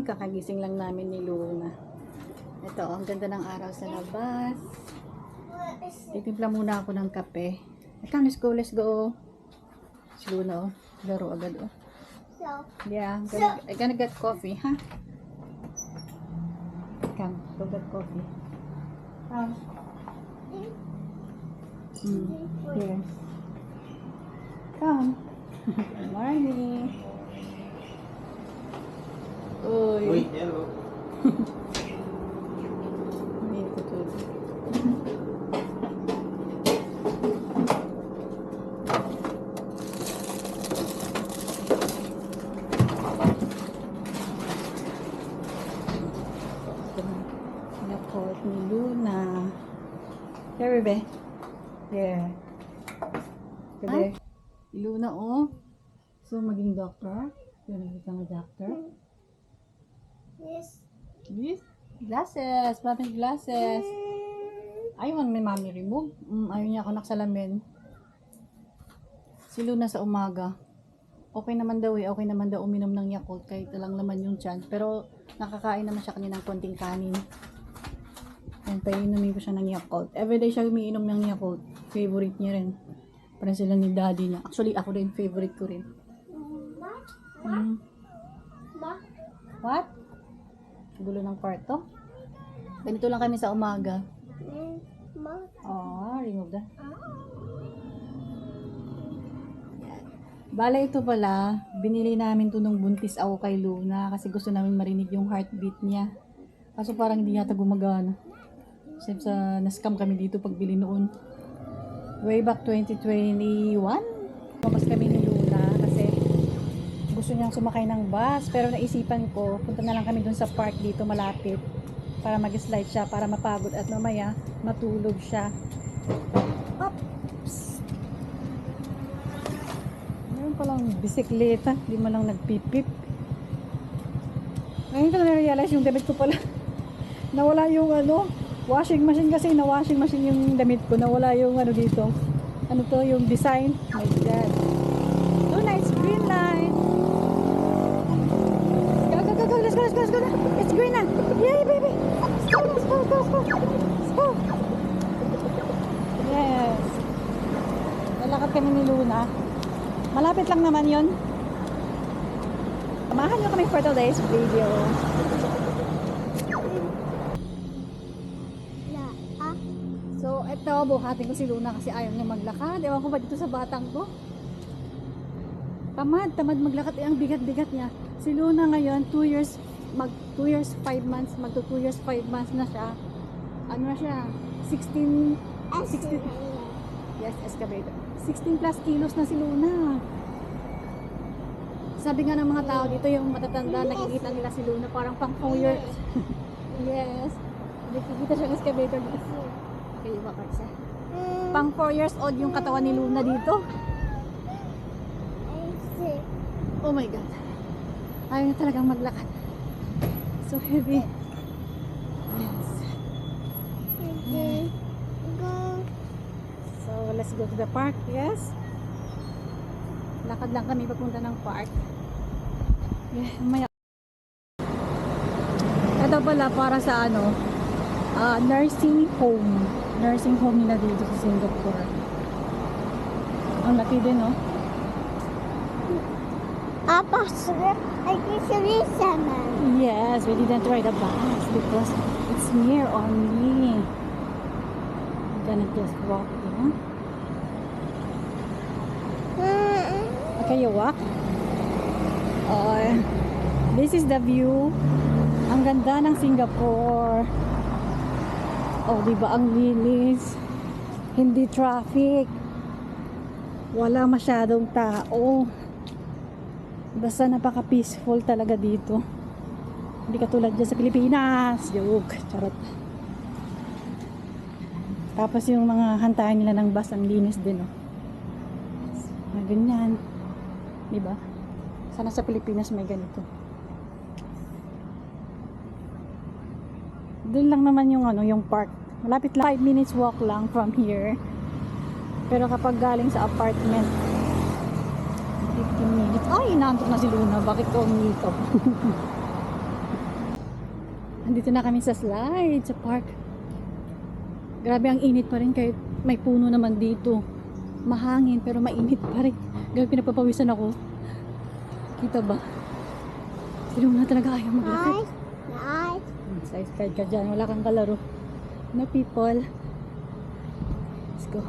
morning. Kakagising lang namin ni Luna. Ito, ang ganda ng araw sa labas. Titimpla muna ako ng kape. Come, let's go, let's go. Si Luna, oh. Laro agad, oh. So, Yeah, I'm gonna, I'm gonna get coffee, ha? Come, go get coffee. Come. Mm, here. Come. Good morning. Uy. Uy, hello. Hindi ko tulog. Napot ni Luna. Here, bebe. Here. Bebe. Luna, oh. So, maging doctor? Yun, nakita mo doctor? Yes. Yes. Glasses. Maraming glasses. Ayaw may mami remove. Mm, ayaw niya ako naksalamin. Si Luna sa umaga. Okay naman daw eh. Okay naman daw uminom ng Yakult kahit lang naman yung chance. Pero nakakain naman siya kanina ng konting kanin. And painumin ko siya ng Yakult. Everyday siya umiinom ng Yakult. Favorite niya rin. Parang sila ni daddy niya. Actually, ako rin. Favorite ko rin. Mm. What? Gulo ng kwarto? Ganito lang kami sa umaga. Ma? Oh, remove that. Bala ito pala, binili namin to nung buntis ako kay Luna kasi gusto namin marinig yung heartbeat niya. Kaso parang hindi yata gumagana. Since sa na-scam kami dito pagbili noon. Way back 2021. Mamas kami gusto niyang sumakay ng bus. Pero naisipan ko, punta na lang kami dun sa park dito malapit para mag-slide siya, para mapagod at mamaya matulog siya. Oops! Meron palang bisikleta, di mo lang nagpipip. Ngayon ko na na-realize yung damit ko pala. Nawala yung ano, washing machine kasi na washing machine yung damit ko. Nawala yung ano dito. Ano to, yung design. My God. Two nights, green light. Go, go, go, go. Let's go, let's go. It's green na. Yay, baby. Let's go, let's go, let's go, let's go. Yes. Lalakad kami ni Luna. Malapit lang naman yon. Samahan nyo kami for today's video. Ah? So, eto, buhatin ko si Luna kasi ayaw niya maglakad. Ewan ko ba dito sa batang ko? Tamad, tamad maglakad. Eh, ang bigat-bigat niya. Si Luna ngayon, 2 years, mag 2 years, 5 months, magto 2 years, 5 months na siya. Ano na siya? 16, 16, yes, excavator. 16 plus kilos na si Luna. Sabi nga ng mga tao dito, yung matatanda, nakikita nila si Luna, parang pang 4 years. yes. Nakikita siya ng excavator dito. Kayo ba, Karsa? Mm, Pang 4 years old yung katawan ni Luna dito. Oh my God. Ayaw na talagang maglakad. So heavy. Yes. Okay. Go. So let's go to the park. Yes. Lakad lang kami papunta ng park. Yeah, maya. Ito pala para sa ano, ah, nursing home. Nursing home nila dito sa Singapore. Ang laki din, no? Apa, sudah. I see someone. Yes, we didn't ride a bus because it's near only. I'm gonna just walk, yeah? Okay, you walk. Oh, this is the view. Ang ganda ng Singapore. Oh, di ba ang linis? Hindi traffic. Wala masyadong tao. Basta napaka-peaceful talaga dito. Hindi katulad dyan sa Pilipinas. Joke. Charot. Tapos yung mga hantayan nila ng bus, ang linis din, oh. Mga ganyan. Di ba? Sana sa Pilipinas may ganito. Doon lang naman yung ano, yung park. Malapit lang 5 minutes walk lang from here. Pero kapag galing sa apartment, 15 minutes. Ay, inaantok na si Luna. Bakit ko umikap? Andito na kami sa slide, sa park. Grabe ang init pa rin kahit may puno naman dito. Mahangin pero mainit pa rin. Grabe pinapapawisan ako. Kita ba? Sino na talaga ayaw maglakad? Nice. Nice. Sa slide ka dyan, wala kang kalaro. No people. Let's go.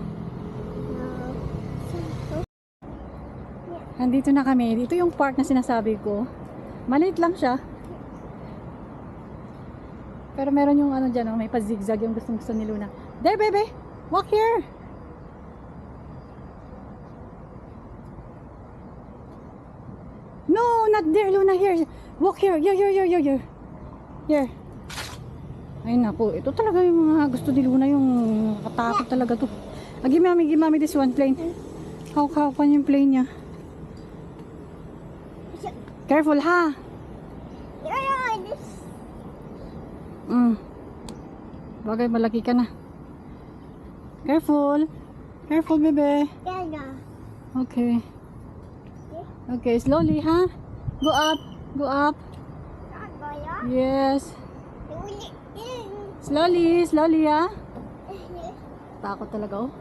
No. Andito na kami. Dito yung park na sinasabi ko. Maliit lang siya. Pero meron yung ano dyan, oh, may pa-zigzag yung gustong gusto ni Luna. There, baby! Walk here! No, not there, Luna. Here. Walk here. Here, here, here, here, here. Here. Ay, naku. Ito talaga yung mga gusto ni Luna. Yung nakatakot talaga to. Ah, give mommy, give mommy this one plane. Hawak-hawakan yung plane niya. Careful, ha? Mm. Bagay, malaki ka na. Careful. Careful, bebe. Okay. Okay, slowly, ha? Go up. Go up. Yes. Slowly, slowly, ha? Takot talaga, oh.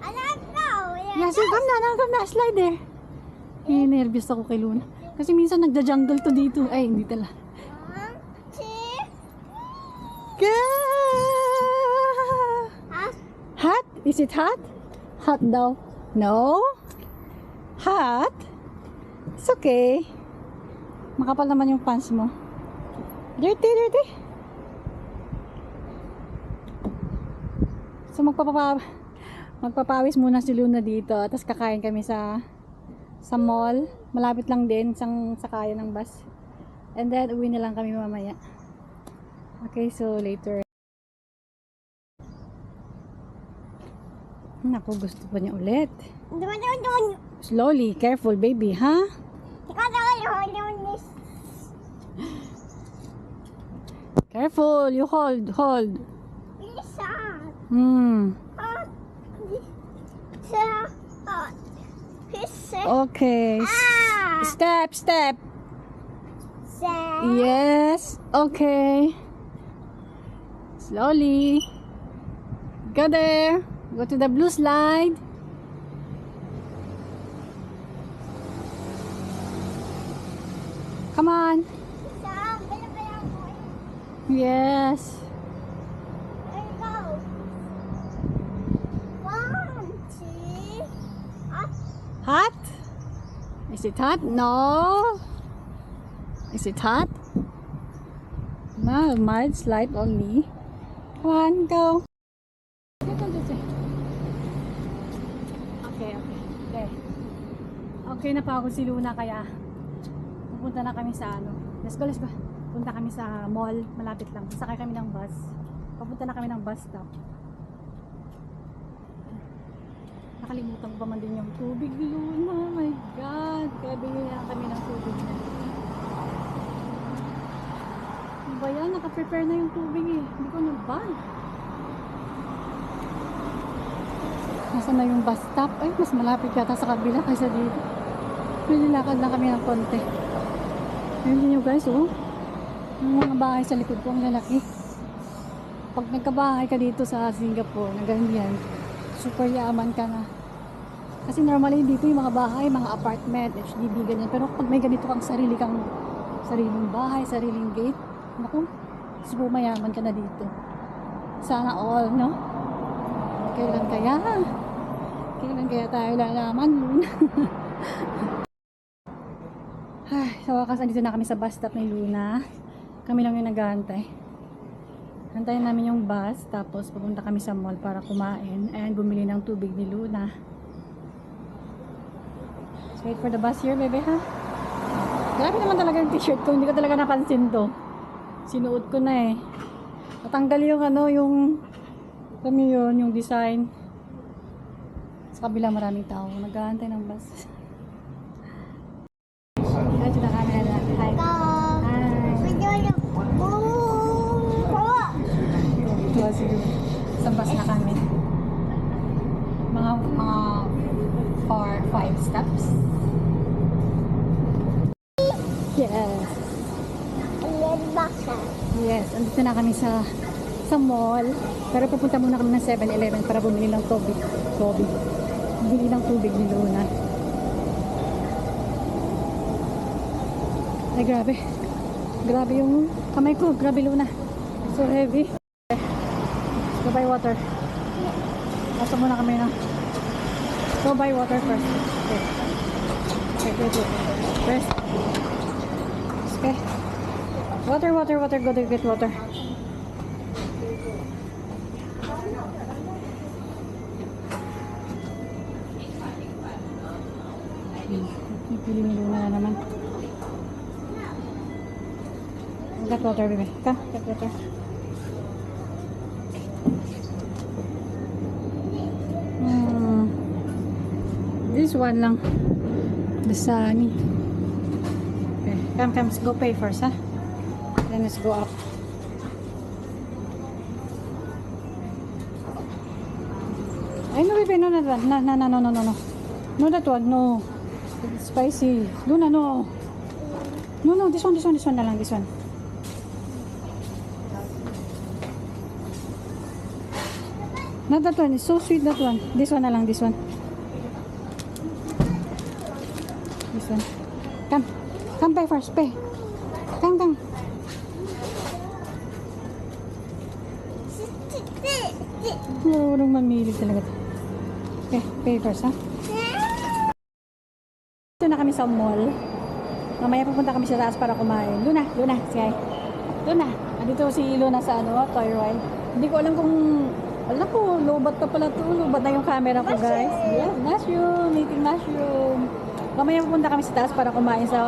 Anak ko. Yeah, sige, come na, na, come na. Slide there. Eh, nervous ako kay Luna. Kasi minsan nagja-jungle to dito. Ay, hindi tala. Hot? Is it hot? Hot daw. No? Hot? It's okay. Makapal naman yung pants mo. Dirty, dirty. So magpapapa magpapawis muna si Luna dito. Tapos kakain kami sa sa mall. Malapit lang din isang sakayan ng bus. And then uwi na lang kami mamaya. Okay, so later. Naku, gusto pa niya ulit. Slowly, careful baby, ha? Careful, you hold, hold. Lisa. Hmm, Ah. Okay. Ah. Step, step. Sa. Yes, okay. Slowly. Go there. Go to the blue slide. Come on. Sa. Bala-bala mo. Yes. Hot? Is it hot? No. Is it hot? No, mild slide only. Come on, go. Okay, okay. Okay. Okay na pa ako si Luna kaya pupunta na kami sa ano. Let's go, let's go. Punta kami sa mall, malapit lang. Sakay kami ng bus. Papunta na kami ng bus stop. Nakalimutan ko pa man din yung tubig, Luna. Oh my God. Kaya binili na kami ng tubig na. Ano ba yan? Naka-prepare na yung tubig eh. Hindi ko na-ban. Nasa na yung bus stop? Ay, mas malapit yata sa kabila kaysa dito. Nililakad lang kami ng konti. Ayun nyo guys, oh. Yung mga bahay sa likod ko, ang lalaki. Pag nagkabahay ka dito sa Singapore, na ganyan, super yaman ka na. Kasi normally dito yung mga bahay, mga apartment, HDB, ganyan. Pero pag may ganito kang sarili kang sariling bahay, sariling gate, naku, super mayaman ka na dito. Sana all, no? Kailan kaya? Kailan kaya tayo lalaman, Luna? Ay, sa wakas, andito na kami sa bus stop ni Luna. Kami lang yung naghahantay. Hantayin namin yung bus, tapos pupunta kami sa mall para kumain and bumili ng tubig ni Luna. Let's wait for the bus here, bebe, ha? Grabe naman talaga yung t-shirt ko, hindi ko talaga napansin to. Sinuot ko na eh. Natanggal yung ano, yung kami yun, yung design. Sa kabila maraming tao, naghahantay ng bus. Hi to the camera. Hi. Hi. Na. Boom. Kawa. Tuwa si Luna. Sa bus na kami. Mga, mga four, five steps. Yes. Yes, andito na kami sa sa mall. Pero pupunta muna kami ng 7-Eleven para bumili ng tubig. Tubig. Bumili ng tubig ni Luna. Ay, grabe. Grabe yung kamay ko. Grabe, Luna. So heavy. Let's go buy water. Nasa muna kami na. Go buy water first. Okay. Okay, good, good. First. Okay. Water, water, water. Go to get water. Pili ni Luna na naman. Get water, baby. Come, get water. this one lang. Dasani. Okay. Come, come. Let's go pay first, ha? Then let's go up. Ay, no, baby. No, no, no, no, no, no, no, no. No, that one, no. It's spicy. No, no, no. No, no, this one, this one, this one na lang, this one. Not that one. It's so sweet, that one. This one na lang, this one. This one. Come. Come pay first. Pay. Come, come. Marunong mamili talaga. Okay, pay first, ha? Dito na kami sa mall. Mamaya pupunta kami sa taas para kumain. Luna, Luna, sige. Luna, andito si Luna sa ano, toy ride. Hindi ko alam kung, alam ko, lobat ka pala to. Lobat na yung camera ko, guys. Yes, mushroom, eating mushroom. Mamaya pupunta kami sa taas para kumain sa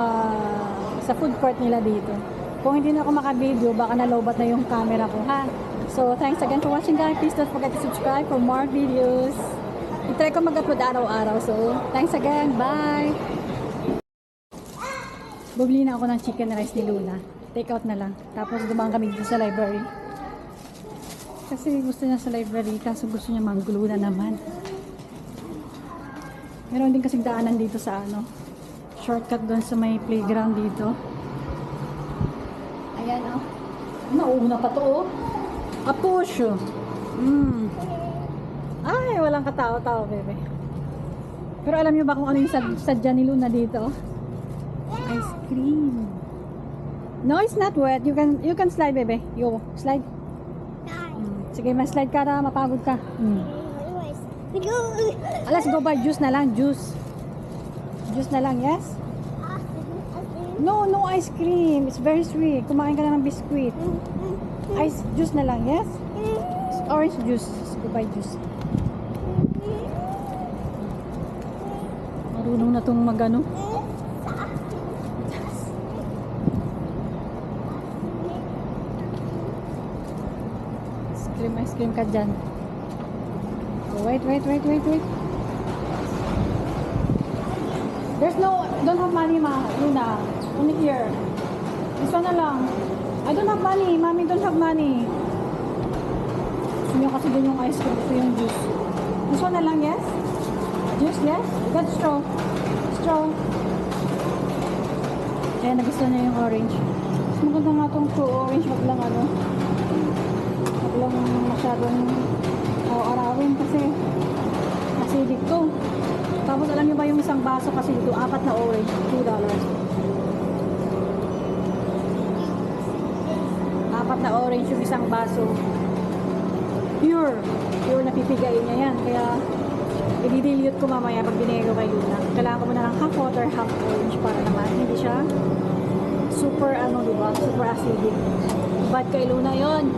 sa food court nila dito. Kung hindi na ako maka-video, baka nalobat na yung camera ko, ha? So, thanks again for watching, guys. Please don't forget to subscribe for more videos. I-try ko mag-upload araw-araw. So, thanks again. Bye! Bumili na ako ng chicken rice ni Luna. Take out na lang. Tapos dumaan kami dito sa library. Kasi gusto niya sa library, kaso gusto niya manggulo na naman. Meron din kasing daanan dito sa ano, shortcut doon sa may playground dito. Ayan oh. Nauna pa to oh. A push oh. Mm. Ay, walang katao-tao, bebe. Pero alam niyo ba kung ano yung sad sadya ni Luna dito? Ice cream. No, it's not wet. You can you can slide, bebe. Yo, slide. Mm. Sige, ma-slide ka na, mapagod ka. Mm. Let's go buy juice na lang, juice. Juice na lang, yes? No, no ice cream. It's very sweet. Kumain ka na ng biscuit. Ice juice na lang, yes? Orange juice. Let's go buy juice. Marunong na tong magano. Ice cream, ice cream ka dyan. Wait, wait, wait, wait, wait. There's no, don't have money, ma, Luna. Only here. One na lang. I don't have money. Mommy don't have money. Gusto kasi din yung ice cream. Gusto yung juice. One na lang, yes? Juice, yes? Got straw. Straw. Kaya nagustuhan niya yung orange. Mas maganda nga itong true orange. Wag lang ano. Wag lang masyadong arawin kasi acidic to. Tapos alam niyo ba yung isang baso kasi dito, apat na orange, $2. Apat na orange yung isang baso. Pure. Pure na pipigayin niya yan. Kaya, i-dilute ko mamaya pag binigay ko kay Luna. Kailangan ko muna ng half water, half orange para naman hindi siya super, ano, diba? Super acidic. Bad kay Luna yon.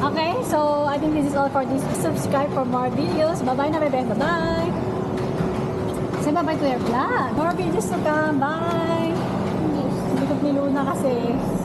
Okay, so I think this is all for this. Subscribe for more videos. Bye-bye na, bebe. Bye-bye. Say bye-bye to your vlog. More videos to come. Bye. Likod ni Luna kasi.